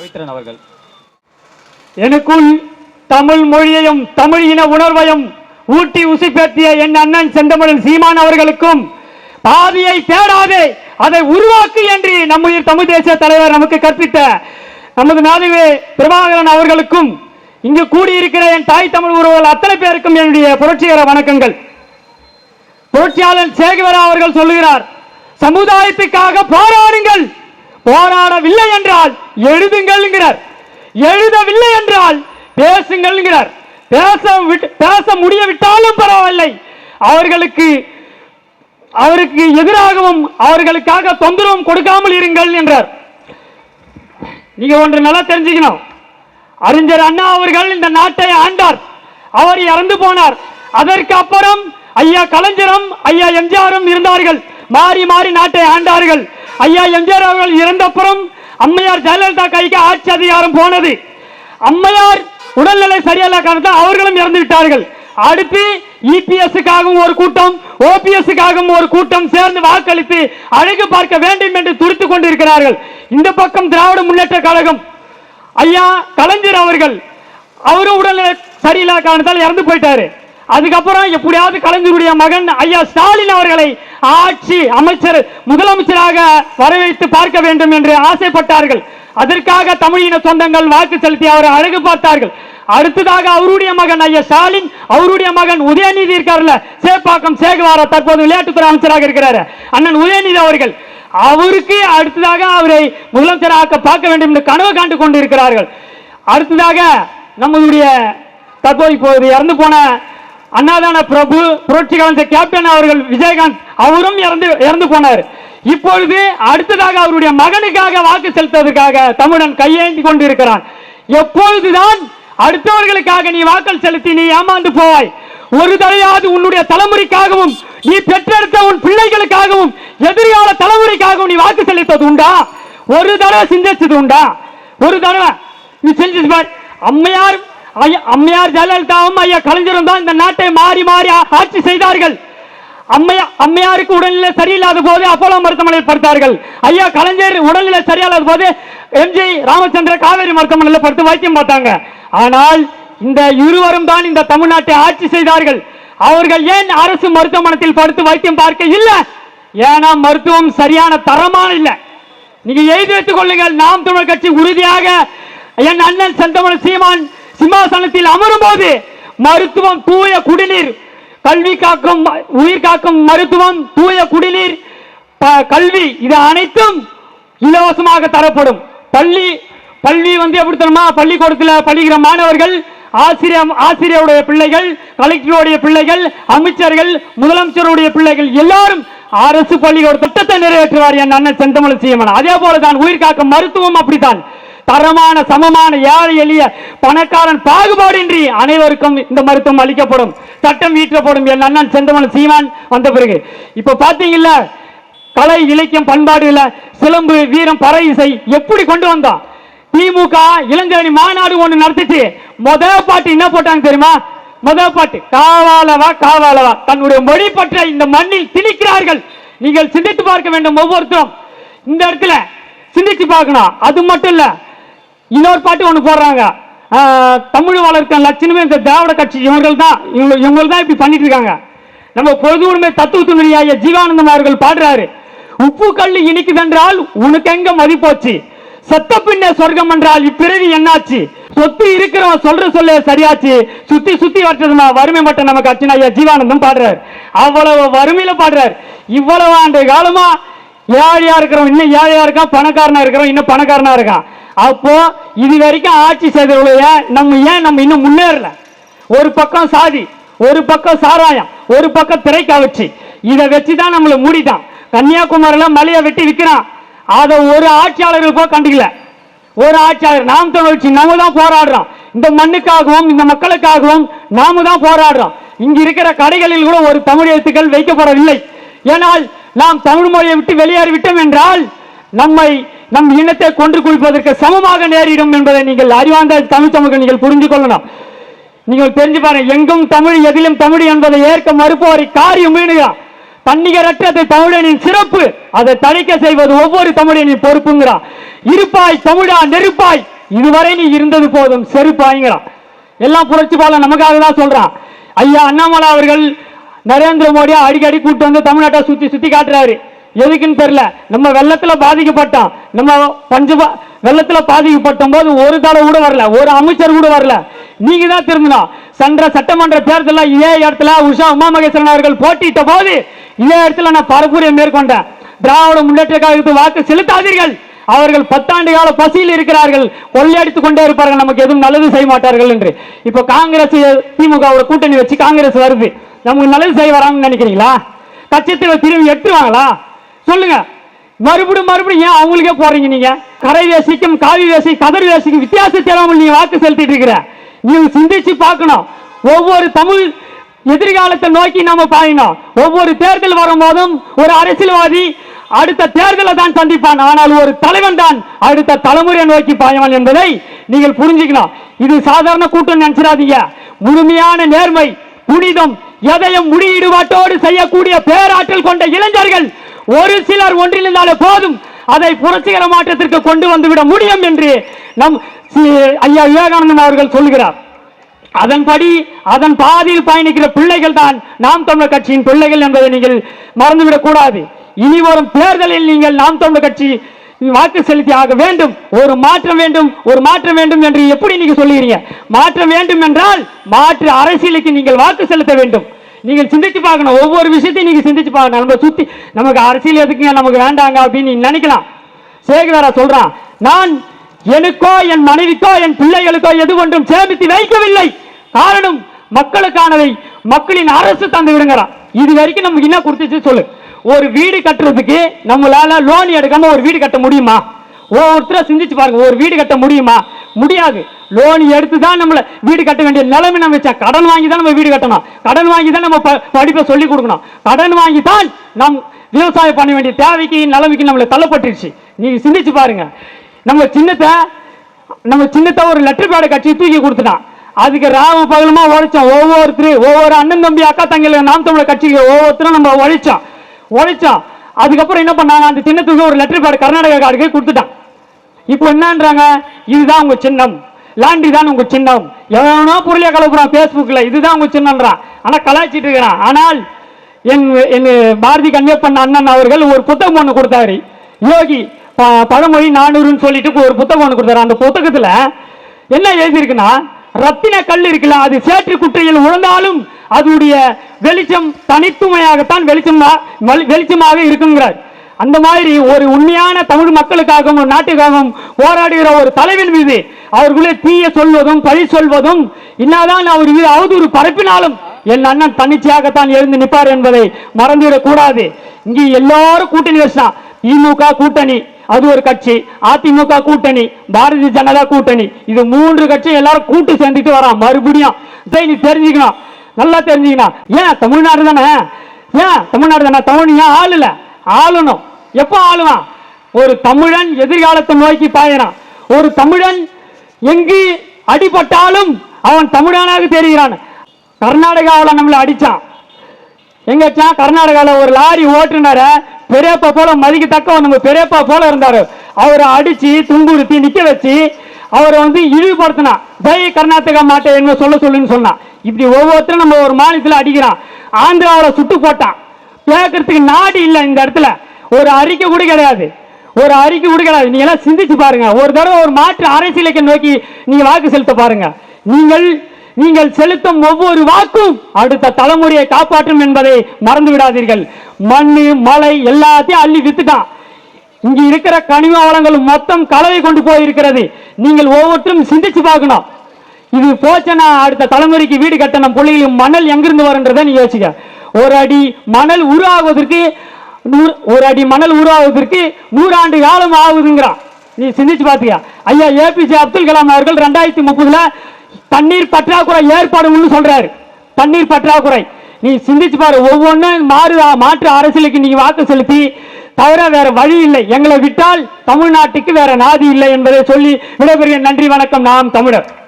பவித்ரன் அவர்கள். எனக்குள் தமிழ் மொழியையும் தமிழ் இன உணர்வையும் ஊட்டி உசிப்பேற்றிய என் அண்ணன் செந்தமிழன் சீமான் அவர்களுக்கும் பாதியை தேடாதே அதை உருவாக்கு என்று நம்முடைய தமிழ் தேசிய தலைவர் நமக்கு கற்பித்த நமது நாதுவே பிரபாகரன் அவர்களுக்கும் இங்கு கூடியிருக்கிற என் தாய் தமிழ் உறவுகள் அத்தனை பேருக்கும் என்னுடைய புரட்சிகர வணக்கங்கள். புரட்சியாளர் சேகுவரா அவர்கள் சொல்லுகிறார் சமுதாயத்துக்காக போராடுங்கள். போராடவில்லை என்றால் எழுதுங்கள் என்கிறார் எழுதவில்லை என்றால் பேசுங்கள் என்கிறார் பேச பேச முடியவிட்டாலும் பரவாயில்லை. அவர்களுக்கு அவருக்கு எதிராகவும் அவர்களுக்காக தொந்தரவும் கொடுக்காமல் இருங்கள் என்றார். நீங்க ஒன்று நல்லா தெரிஞ்சுக்கணும். அறிஞர் அண்ணா அவர்கள் இந்த நாட்டை ஆண்டார். அவர் இறந்து போனார். அதற்கு அப்புறம் ஐயா கலைஞரும் ஐயா எம்ஜிஆரும் இருந்தார்கள். மாறி மாறி நாட்டை ஆண்டார்கள். ஐயா எம்ஜிஆர் அவர்கள் இறந்தப்புறம் அம்மையார் ஜெயலலிதா கைக்கு ஆட்சி அதிகாரம் போனது. அம்மையார் உடல்நிலை சரியில்லை காரணத்தால் அவர்களும் இறந்து விட்டார்கள். அடுத்து இபிஎஸ்க்காகவும் ஒரு கூட்டம் ஓபிஎஸ்க்காகவும் ஒரு கூட்டம் சேர்ந்து வாக்களித்து அழகு பார்க்க வேண்டும் என்று துடித்துக் கொண்டிருக்கிறார்கள். இந்த பக்கம் திராவிட முன்னேற்ற கழகம். ஐயா கலைஞர் அவர்கள் அவரும் உடல்நிலை சரியில்லாத காரணத்தால் இறந்து போயிட்டாரு. அதுக்கப்புறம் எப்படியாவது கலைஞருடைய மகன் ஐயா ஸ்டாலின் அவர்களை ஆட்சி அமைச்சர் முதலமைச்சராக வரவேற்று பார்க்க வேண்டும் என்று ஆசைப்பட்டார்கள். அதற்காக தமிழின சொந்தங்கள் வாக்கு செலுத்தி அவரை அழகு பார்த்தார்கள். அடுத்ததாக அவருடைய மகன் ஐயா ஸ்டாலின் அவருடைய மகன் உதயநிதி இருக்கார்ல சேப்பாக்கம் சேகுவாரா தற்போது விளையாட்டுத்துறை அமைச்சராக இருக்கிறார் அண்ணன் உதயநிதி அவர்கள். அவருக்கு அடுத்ததாக அவரை முதலமைச்சராக பார்க்க வேண்டும் என்று கனவு காண்டு கொண்டிருக்கிறார்கள். அடுத்ததாக நம்மளுடைய தற்போது இப்போது இறந்து போன அண்ணாதான பிரபு புரட்சி கலைஞர் கேப்டன் அவர்கள் விஜயகாந்த் அவரும் இறந்து இறந்து போனார். இப்பொழுது அடுத்ததாக அவருடைய மகனுக்காக வாக்கு செலுத்துவதற்காக தமிழன் கையேந்தி கொண்டிருக்கிறான். எப்பொழுதுதான் அடுத்தவர்களுக்காக நீ வாக்கள் செலுத்தி நீ ஏமாந்து போவாய். ஒரு தடையாவது உன்னுடைய தலைமுறைக்காகவும் நீ பெற்றெடுத்த உன் பிள்ளைகளுக்காகவும் எதிர்கால தலைமுறைக்காகவும் நீ வாக்கு செலுத்தது உண்டா? ஒரு தடவை சிந்திச்சது உண்டா? ஒரு தடவை. நீ செஞ்சது பார். அம்மையார் அம்மையார் ஜெயலலிதாவும் ஐயா கலைஞரும் தான் இந்த நாட்டை மாறி மாறி ஆட்சி செய்தார்கள். அம்மையா அம்மையாருக்கு உடல்நிலை சரியில்லாத போது அப்போலோ மருத்துவமனையில் படுத்தார்கள். ஐயா கலைஞர் உடல்நிலை சரியில்லாத போது எம்ஜி ராமச்சந்திர காவேரி மருத்துவமனையில் படுத்து வைத்தியம் பார்த்தாங்க. ஆனால் இந்த இருவரும் தான் இந்த தமிழ்நாட்டை ஆட்சி செய்தார்கள். அவர்கள் ஏன் அரசு மருத்துவமனையில் படுத்து வைத்தியம் பார்க்க இல்லை? ஏன்னா மருத்துவம் சரியான தரமான இல்லை. நீங்க எழுதி வைத்துக் கொள்ளுங்கள். நாம் தமிழ் கட்சி உறுதியாக என் அண்ணன் செந்தமன் சீமான் சிம்மாசனத்தில் அமரும் போது மருத்துவம் தூய குடிநீர் கல்வி காக்கும் உயிர் காக்கும் மருத்துவம் தூய குடிநீர் கல்வி இது அனைத்தும் இலவசமாக தரப்படும். பள்ளி பள்ளி வந்து எப்படி தருமா பள்ளிக்கூடத்தில் படிக்கிற மாணவர்கள் ஆசிரியர் ஆசிரியருடைய பிள்ளைகள் கலெக்டருடைய பிள்ளைகள் அமைச்சர்கள் முதலமைச்சருடைய பிள்ளைகள் எல்லாரும் அரசு பள்ளிக்கூட திட்டத்தை நிறைவேற்றுவார் என் அண்ணன் செந்தமலை சீமன். அதே போலதான் உயிர் காக்கும் மருத்துவம் அப்படித்தான். தரமான சமமான ஏழை எளிய பணக்காரன் பாகுபாடின்றி அனைவருக்கும் இந்த மருத்துவம் அளிக்கப்படும். சட்டம் ஈற்றப்படும் என் அண்ணன் செந்தமன் சீமான் வந்த பிறகு. இப்ப பாத்தீங்கல்ல கலை இலக்கியம் பண்பாடு இல்ல சிலம்பு வீரம் பறை இசை எப்படி கொண்டு வந்தோம் திமுக இளைஞரணி மாநாடு ஒண்ணு நடத்திச்சு. முத பாட்டு என்ன போட்டாங்க தெரியுமா? முத பாட்டு காவாலவா காவாலவா. தன்னுடைய மொழி பற்ற இந்த மண்ணில் திணிக்கிறார்கள். நீங்கள் சிந்தித்து பார்க்க வேண்டும் ஒவ்வொருத்தரும். இந்த இடத்துல சிந்திச்சு பார்க்கணும். அது மட்டும் இல்லை இன்னொரு பாட்டு ஒன்று போடுறாங்க. தமிழ் வளர்க்க லட்சணமே இந்த திராவிட கட்சி இவர்கள் தான் இவங்க இவங்க தான் இப்படி பண்ணிட்டு இருக்காங்க. நம்ம பொது உண்மை தத்துவத்தினுடைய ஐயா ஜீவானந்தம் அவர்கள் பாடுறாரு. உப்பு கல் இனிக்குதென்றால் உனக்கு எங்க மதிப்போச்சு? செத்த பின்னே சொர்க்கம் என்றால் இப்பிறவி என்னாச்சு? சொத்து இருக்கிறவன் சொல்ற சொல்ல சரியாச்சு. சுத்தி சுத்தி வச்சதுமா வறுமை மட்டும் நமக்கு அச்சுனா ஐயா ஜீவானந்தம் பாடுறாரு. அவ்வளவு வறுமையில பாடுறாரு. இவ்வளவு ஆண்டு காலமா ஏழையா இருக்கிறவன் இன்னும் ஏழையா இருக்கான் பணக்காரனா இருக்கிறவன் இன்னும் பணக்காரனா இருக்கான். அப்போ இது வரைக்கும் ஆட்சி செய்தவர்களைய நம்ம ஏன் நம்ம இன்னும் முன்னேறல? ஒரு பக்கம் சாதி ஒரு பக்கம் சாராயம் ஒரு பக்கம் திரைக்காவச்சி இதை வச்சு தான் நம்மளை மூடிட்டான். கன்னியாகுமரியில் மலையை வெட்டி விற்கிறான் அதை ஒரு ஆட்சியாளர்களுக்கோ கண்டுக்கல. ஒரு ஆட்சியாளர் நாம் தமிழ்ச்சி நாம தான் போராடுறோம். இந்த மண்ணுக்காகவும் இந்த மக்களுக்காகவும் நாம தான் போராடுறோம். இங்க இருக்கிற கடைகளில் கூட ஒரு தமிழ் எழுத்துக்கள் வைக்கப்படவில்லை. ஏன்னால் நாம் தமிழ் மொழியை விட்டு வெளியேறி விட்டோம் என்றால் நம்மை நம் இனத்தை கொன்று குவிப்பதற்கு சமமாக நேரிடும் என்பதை நீங்கள் அறிவார்ந்த தமிழ் தமிழ் நீங்கள் புரிந்து கொள்ளலாம் நீங்கள் தெரிஞ்சு பாருங்க எங்கும் தமிழ் எதிலும் தமிழ் என்பதை ஏற்க மறுப்பவரை காரியம் மீணுகிறான் தன்னிகரற்றத்தை தமிழனின் சிறப்பு. அதை தணிக்க செய்வது ஒவ்வொரு தமிழனின் பொறுப்புங்கிறான் இருப்பாய் தமிழா நெருப்பாய். இதுவரை நீ இருந்தது போதும் செருப்பாய்ங்கிறான் எல்லாம் புரட்சி பாலம் நமக்காக தான் சொல்றான். ஐயா அண்ணாமலை அவர்கள் நரேந்திர மோடியா அடிக்கடி கூட்டு வந்து தமிழ்நாட்டை சுத்தி சுத்தி காட்டுறாரு. எதுக்குன்னு தெரியல. நம்ம வெள்ளத்துல பாதிக்கப்பட்டோம். நம்ம பஞ்ச வெள்ளத்துல பாதிக்கப்பட்டும் போது ஒரு தடவை கூட வரல. ஒரு அமைச்சர் கூட வரல. நீங்க தான் திரும்பணும் சென்ற சட்டமன்ற தேர்தலில் இதே இடத்துல உஷா உமா மகேஸ்வரன் அவர்கள் போட்டியிட்ட போது இதே இடத்துல நான் பரப்புரையை மேற்கொண்டேன். திராவிட முன்னேற்ற கழகத்துக்கு வாக்கு செலுத்தாதீர்கள். அவர்கள் பத்தாண்டு கால பசியில் இருக்கிறார்கள். கொள்ளையடித்துக் கொண்டே இருப்பார்கள். நமக்கு எதுவும் நல்லது செய்ய மாட்டார்கள் என்று. இப்ப காங்கிரஸ் திமுக கூட்டணி வச்சு காங்கிரஸ் வருது. நமக்கு நல்லது செய்ய வராங்கன்னு நினைக்கிறீங்களா? கட்சத்தில் திரும்பி எட்டுவாங்களா சொல்லுங்க. மறுபடியும் மறுபடியும் ஏன் அவங்களுக்கே போறீங்க நீங்க? கரை வேசிக்கும் காவி வேசி கதர் வேசிக்கும் வித்தியாசம் தெரியாமல் நீங்க வாக்கு செலுத்திட்டு இருக்கிற. நீங்க சிந்திச்சு பார்க்கணும். ஒவ்வொரு தமிழ் எதிர்காலத்தை நோக்கி நாம பாயணும். ஒவ்வொரு தேர்தல் வரும்போதும் ஒரு அரசியல்வாதி அடுத்த தேர்தலை தான் சந்திப்பான். ஆனால் ஒரு தலைவன் தான் அடுத்த தலைமுறையை நோக்கி பாயவன் என்பதை நீங்கள் புரிஞ்சுக்கணும். இது சாதாரண கூட்டம் நினைச்சிடாதீங்க. முழுமையான நேர்மை புனிதம் எதையும் முடியீடுபாட்டோடு செய்யக்கூடிய பேராற்றல் கொண்ட இளைஞர்கள் ஒரு சிலர் ஒன்றிணைந்தாலே போதும் அதை புரட்சிகர மாற்றத்திற்கு கொண்டு வந்துவிட முடியும் என்று நம் சி- ஐயா விவேகானந்தன் அவர்கள் சொல்கிறார் அதன்படி அதன் பாதையில் பயணிக்கிற பிள்ளைகள் தான் நாம் தமிழர் கட்சியின் பிள்ளைகள் என்பதை நீங்கள் மறந்துவிடக் கூடாது இனி வரும் தேர்தலில் நீங்கள் நாம் தமிழர் கட்சி வாக்கு செலுத்தி ஆக வேண்டும். ஒரு மாற்றம் வேண்டும் ஒரு மாற்றம் வேண்டும் என்று எப்படி நீங்க சொல்லுகிறீங்க? மாற்றம் வேண்டும் என்றால் மாற்று அரசியலுக்கு நீங்கள் வாக்கு செலுத்த வேண்டும். நீங்கள் சிந்திச்சு பார்க்கணும். ஒவ்வொரு விஷயத்தையும் நீங்க சிந்திச்சு பார்க்கணும். நம்ம சுத்தி நமக்கு அரசியல் எதுக்குங்க? நமக்கு வேண்டாங்க அப்படின்னு நினைக்கலாம். சேகுதாரா சொல்றான். நான் எனக்கோ என் மனைவிக்கோ என் பிள்ளைகளுக்கோ எது ஒன்றும் சேமித்து வைக்கவில்லை. காரணம் மக்களுக்கானதை மக்களின் அரசு தந்து விடுங்கிறான். இது வரைக்கும் நமக்கு என்ன கொடுத்துச்சு? சொல்லு. ஒரு வீடு கட்டுறதுக்கு நம்மளால லோன் எடுக்காம ஒரு வீடு கட்ட முடியுமா? ஒவ்வொருத்தரும் சிந்திச்சு பாருங்க ஒரு வீடு கட்ட முடியுமா? முடியாது. லோன் எடுத்து தான் நம்மள வீடு கட்ட வேண்டிய நிலைமை நம்ம வச்சா கடன் வாங்கி தான் நம்ம வீடு கட்டணும். கடன் வாங்கி தான் நம்ம ப- படிப்பை சொல்லி கொடுக்கணும். கடன் வாங்கி தான் நம் விவசாயம் பண்ண வேண்டிய தேவைக்கு நிலைமைக்கு நம்மளை தள்ளப்பட்டுருச்சு. நீங்க சிந்திச்சு பாருங்க. நம்ம சின்னத்தை நம்ம சின்னத்தை ஒரு லெட்டர் பேட கட்சி தூக்கி கொடுத்துட்டான். அதுக்கு ராம பகலுமா உழைச்சோம். ஒவ்வொருத்தரும் ஒவ்வொரு அண்ணன் தம்பி அக்கா தங்கையில் நாம் தமிழர் கட்சிக்கு ஒவ்வொருத்தரும் நம்ம உழைச்சோம். உழைச்சான். அதுக்கப்புறம் என்ன பண்ணாங்க? அந்த சின்னத்துக்கு ஒரு லெட்டர் பேட் கர்நாடகா கார்டுக்கு கொடுத்துட்டான். இப்போ என்னன்றாங்க? இதுதான் உங்க சின்னம். லாண்டி தான் உங்க சின்னம். எவனோ பொருளியா கலப்புறான் பேஸ்புக்ல இதுதான் உங்க சின்னம்ன்றான். ஆனா கலாய்ச்சிட்டு இருக்கிறான். ஆனால் என் என் பாரதி கன்னியப்பன் அண்ணன் அவர்கள் ஒரு புத்தகம் ஒன்று கொடுத்தாரு. யோகி பழமொழி நானூறுன்னு சொல்லிட்டு ஒரு புத்தகம் ஒன்று கொடுத்தாரு. அந்த புத்தகத்துல என்ன எழுதியிருக்குன்னா ரத்தின கல் இருக்குல்ல அது சேற்று குட்டையில் உழந்தாலும் அதனுடைய வெளிச்சம் தனித்துமையாகத்தான் வெளிச்சம் வெளிச்சமாக இருக்குங்கிறார். அந்த மாதிரி ஒரு உண்மையான தமிழ் மக்களுக்காகவும் நாட்டுக்காகவும் போராடுகிற ஒரு தலைவன் மீது அவர்களே தீய சொல்வதும் பழி சொல்வதும் என்னதான் அவர் மீது அவதூறு பரப்பினாலும் என் அண்ணன் தன்னிச்சையாகத்தான் எழுந்து நிற்பார் என்பதை மறந்துவிடக் கூடாது. இங்கே எல்லாரும் கூட்டணி வச்சான் திமுக கூட்டணி அது ஒரு கட்சி. அதிமுக கூட்டணி பாரதிய ஜனதா கூட்டணி. இது மூன்று கட்சி எல்லாரும் கூட்டு சேர்ந்துட்டு வரான். மறுபடியும் இதை நீ தெரிஞ்சுக்கணும். நல்லா தெரிஞ்சுக்கணும் ஏன்? தமிழ்நாடு தானே? ஏன்? தமிழ்நாடு தானே? தமிழ் ஏன் ஆளல? ஆளணும். எப்போ ஆளுவான்? ஒரு தமிழன் எதிர்காலத்தை நோக்கி பாயறான். ஒரு தமிழன் எங்கு அடிபட்டாலும் அவன் தமிழனாக தெரிகிறான். கர்நாடகாவில் நம்மளை அடிச்சான். எங்கச்சா கர்நாடகால ஒரு லாரி ஓட்டுநரை பெரியப்பா போல மதிக்கத்தக்க நம்ம பெரியப்பா போல இருந்தாரு. அவரை அடிச்சு துன்புறுத்தி நிக்க வச்சு அவரை வந்து இழிவுபடுத்தினா பை கர்நாடகா மாட்டே என்ன சொல்ல சொல்லுன்னு சொன்னான். இப்படி ஒவ்வொருத்தரும் நம்ம ஒரு மாநிலத்தில் அடிக்கிறான். ஆந்திராவில் சுட்டு போட்டான். கேட்கறதுக்கு நாடு இல்லை இந்த இடத்துல. ஒரு அறிக்கை கூட கிடையாது. ஒரு அறிக்கை கூட கிடையாது. நீங்க எல்லாம் சிந்திச்சு பாருங்க. ஒரு தடவை ஒரு மாற்று அரசியலுக்கு நோக்கி நீங்க வாக்கு செலுத்த பாருங்க. நீங்கள் நீங்கள் செலுத்தும் ஒவ்வொரு வாக்கும் அடுத்த தலைமுறையை காப்பாற்றும் என்பதை மறந்து விடாதீர்கள் மண்ணு மலை எல்லாத்தையும் அள்ளி வித்துட்டான். இங்கு இருக்கிற கனிம வளங்கள் மொத்தம் கலவை கொண்டு போயிருக்கிறது. நீங்கள் ஒவ்வொருத்தரும் சிந்திச்சு பார்க்கணும். இது போச்சுன்னா அடுத்த தலைமுறைக்கு வீடு கட்டணும். பிள்ளைகளும் மணல் எங்கிருந்து வருன்றதை நீ யோசிக்க. ஒரு அடி மணல் உருவாகுவதற்கு நூறு- ஒரு அடி மணல் உருவாவதற்கு நூறாண்டு காலம் ஆகுதுங்கிறான். நீ சிந்திச்சு பாத்தியா ஐயா ஏபிஜே அப்துல் கலாம் அவர்கள் ரெண்டாயிரத்தி முப்பதுல தண்ணீர் பற்றாக்குறை ஏற்படும்னு சொல்றாரு. தண்ணீர் பற்றாக்குறை. நீ சிந்திச்சு பாரு. ஒவ்வொன்றும் மாறு மாற்று அரசியலுக்கு நீ வாக்கு செலுத்தி தவிர வேற வழி இல்லை. எங்களை விட்டால் தமிழ்நாட்டுக்கு வேற நாதி இல்லை என்பதை சொல்லி விடைபெறுகிற நன்றி வணக்கம். நாம் தமிழர்.